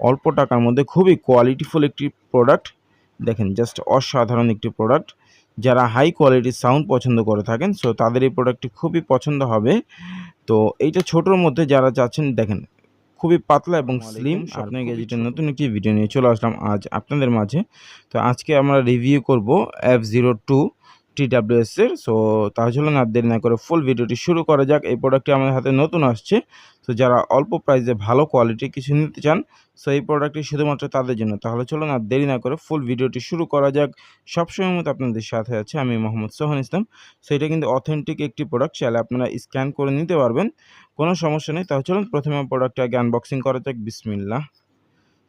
অল্প টাকার মধ্যে খুবই কোয়ালিটিফুল একটি প্রোডাক্ট দেখেন জাস্ট অসাধারণ একটি প্রোডাক্ট যারা হাই কোয়ালিটির সাউন্ড পছন্দ করে থাকেন সো তাদের এই প্রোডাক্টটি খুবই পছন্দ হবে। তো এইটা ছোটোর মধ্যে যারা চাচ্ছেন দেখেন খুবই পাতলা এবং স্লিম আপনার গ্যাজেটের নতুন একটি ভিডিও নিয়ে চলে আসলাম আজ আপনাদের মাঝে। তো আজকে আমরা রিভিউ করব এফ জিরো টু টিডাব্লিউএস এর। সো তাহলে চলুন আর দেরি না করে ফুল ভিডিওটি শুরু করা যাক। এই প্রোডাক্টটি আমাদের হাতে নতুন আসছে। তো যারা অল্প প্রাইসে ভালো কোয়ালিটি কিছু নিতে চান সো এই প্রোডাক্টটি শুধুমাত্র তাদের জন্য। তাহলে চলুন আর দেরি না করে ফুল ভিডিওটি শুরু করা যাক। সবসময় মতো আপনাদের সাথে আছে আমি মোহাম্মদ সোহান ইসলাম। সো এটা কিন্তু অথেন্টিক একটি প্রোডাক্ট চাইলে আপনারা স্ক্যান করে নিতে পারবেন। কোনো সমস্যা নেই। তাহলে চলুন প্রথমে প্রোডাক্টটি আগে আনবক্সিং করা যাক। বিসমিল্লা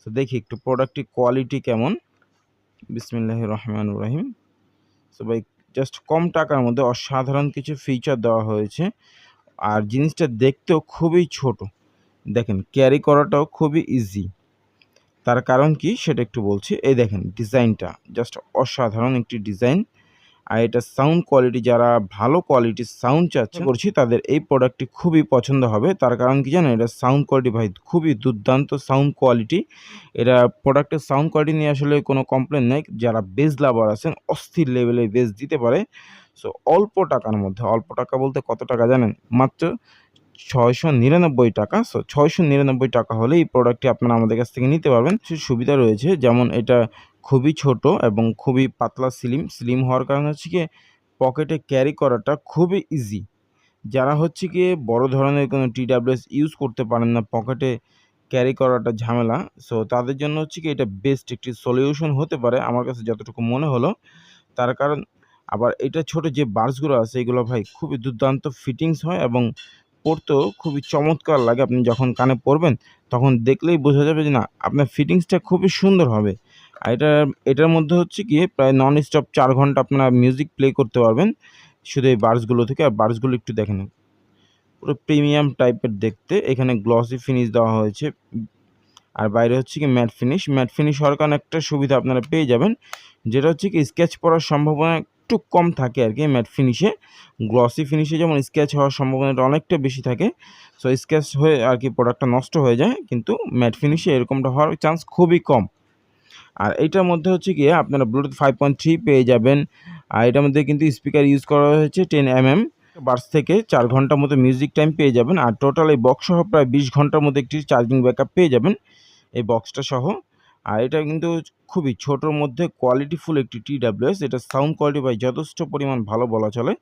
তো দেখি একটু প্রোডাক্টটি কোয়ালিটি কেমন। বিসমিল্লাহ রহমান রহিম। সো ভাই জাস্ট কম টাকার মধ্যে অসাধারণ কিছু ফিচার দেওয়া হয়েছে। আর জিনিসটা দেখতেও খুবই ছোট। দেখেন ক্যারি করাটাও খুবই ইজি তার কারণ কি? সেটা একটু বলছি। এই দেখেন ডিজাইনটা জাস্ট অসাধারণ একটি ডিজাইন আর এটা সাউন্ড কোয়ালিটি যারা ভালো কোয়ালিটির সাউন্ড চাচ্ছে করছি তাদের এই প্রোডাক্টটি খুবই পছন্দ হবে। তার কারণ কি জানো এটা সাউন্ড কোয়ালিটি ভাই খুবই দুর্দান্ত সাউন্ড কোয়ালিটি এটা প্রোডাক্টের সাউন্ড কোয়ালিটি নিয়ে আসলে কোনো কমপ্লেন নেই। যারা বেজ লাভার আছেন অস্থির লেভেলে বেজ দিতে পারে। সো অল্প টাকার মধ্যে অল্প টাকা বলতে কত টাকা জানেন? মাত্র ছয়শো নিরানব্বই টাকা, সো ছয়শো নিরানব্বই টাকা হলে এই প্রোডাক্টটি আপনারা আমাদের কাছ থেকে নিতে পারবেন। সুবিধা রয়েছে, যেমন এটা খুবই ছোট এবং খুবই পাতলা স্লিম স্লিম হওয়ার কারণে হচ্ছে কি পকেটে ক্যারি করাটা খুবই ইজি যারা হচ্ছে কি বড় ধরনের কোনো টিডাব্লিউএস ইউজ করতে পারেন না পকেটে ক্যারি করাটা ঝামেলা, সো তাদের জন্য হচ্ছে কি এটা বেস্ট একটি সলিউশন হতে পারে আমার কাছে যতটুকু মনে হলো। তার কারণ আবার এটা ছোট যে বার্সগুলো আছে, এগুলো ভাই খুবই দুর্দান্ত ফিটিংস হয় এবং পরতেও খুবই চমৎকার লাগে। আপনি যখন কানে পরবেন তখন দেখলেই বোঝা যাবে যে না, আপনার ফিটিংসটা খুবই সুন্দর হবে। আর এটা, এটার মধ্যে হচ্ছে কি প্রায় নন স্টপ চার ঘণ্টা আপনারা মিউজিক প্লে করতে পারবেন। শুধু এই বার্সগুলো থেকে, আর বার্সগুলো একটু দেখে দেখেন পুরো প্রিমিয়াম টাইপের দেখতে, এখানে গ্লসি ফিনিশ দেওয়া হয়েছে। আর বাইরে হচ্ছে কি ম্যাট ফিনিশ ম্যাট ফিনিশ হওয়ার কারণে একটা সুবিধা আপনারা পেয়ে যাবেন, যেটা হচ্ছে কি স্কেচ পড়ার সম্ভাবনা একটু কম থাকে আর কি ম্যাট ফিনিশে গ্লসি ফিনিশে যেমন স্কেচ হওয়ার সম্ভাবনাটা অনেকটা বেশি থাকে। সো স্কেচ হয়ে আর কি প্রোডাক্টটা নষ্ট হয়ে যায়, কিন্তু ম্যাট ফিনিশে এরকমটা হওয়ার চান্স খুবই কম। আর এইটার মধ্যে হচ্ছে কি আপনারা ব্লুটুথ ফাইভ পয়েন্ট থ্রি পেয়ে যাবেন। আর এটার মধ্যে কিন্তু স্পিকার ইউজ করা হয়েছে টেন এম এম বার্স থেকে চার ঘণ্টার মতো মিউজিক টাইম পেয়ে যাবেন। আর টোটাল এই বক্স সহ প্রায় বিশ ঘণ্টার মধ্যে একটি চার্জিং ব্যাকআপ পেয়ে যাবেন। এই বক্সটা সহ আর এটা কিন্তু খুবই ছোটোর মধ্যে কোয়ালিটিফুল একটি টি ডাব্লিউএস এটা সাউন্ড কোয়ালিটি বাই যথেষ্ট পরিমাণ ভালো বলা চলে।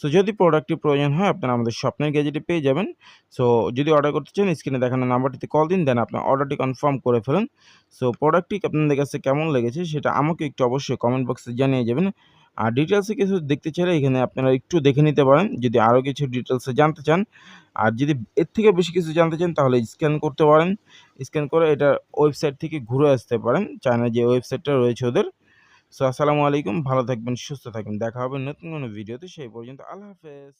সো যদি প্রোডাক্টটি প্রয়োজন হয়, আপনারা আমাদের স্বপ্নের গ্যাজেটে পেয়ে যাবেন। সো যদি অর্ডার করতে চান স্ক্রিনে দেখানো নাম্বারটিতে কল দিন দেন আপনার অর্ডারটি কনফার্ম করে ফেলেন। সো প্রোডাক্টটি আপনাদের কাছে কেমন লেগেছে, সেটা আমাকে একটু অবশ্যই কমেন্ট বক্সে জানিয়ে যাবেন। আর ডিটেলসে কিছু দেখতে চাইলে এখানে আপনারা একটু দেখে নিতে পারেন। যদি আরও কিছু ডিটেলসে জানতে চান, আর যদি এর থেকে বেশি কিছু জানতে চান, তাহলে স্ক্যান করতে পারেন। স্ক্যান করে এটা ওয়েবসাইট থেকে ঘুরে আসতে পারেন। চায়নার যে ওয়েবসাইটটা রয়েছে ওদের। সো আসসালামু আলাইকুম। ভালো থাকবেন, সুস্থ থাকবেন। দেখা হবে নতুন কোনো ভিডিওতে সেই পর্যন্ত আল্লাহ হাফেজ।